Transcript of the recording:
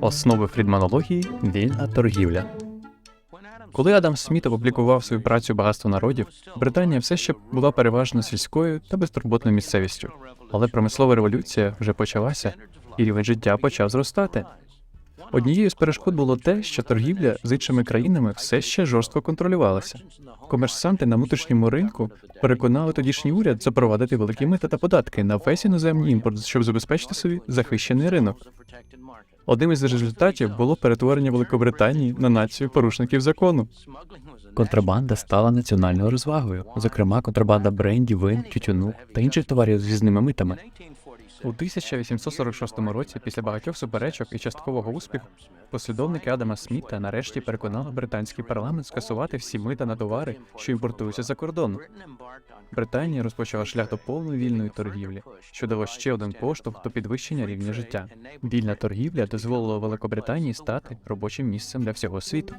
Основи фрідманології вільна торгівля. Коли Адам Сміт опублікував свою працю Багатство народів, Британія все ще була переважно сільською та безтурботною місцевістю. Але промислова революція вже почалася, і рівень життя почав зростати. Однією з перешкод було те, що торгівля з іншими країнами все ще жорстко контролювалася. Комерсанти на внутрішньому ринку переконали тодішній уряд запровадити великі мита та податки на весь іноземний імпорт, щоб забезпечити собі захищений ринок. Одним із результатів було перетворення Великобританії на націю порушників закону. Контрабанда стала національною розвагою, зокрема контрабанда брендів, вин, тютюну та інших товарів з різними митами. У 1846 році, після багатьох суперечок і часткового успіху, послідовники Адама Сміта нарешті переконали британський парламент скасувати всі мита на товари, що імпортуються за кордону. Британія розпочала шлях до повної вільної торгівлі, що дало ще один поштовх до підвищення рівня життя. Вільна торгівля дозволила Великобританії стати робочим місцем для всього світу.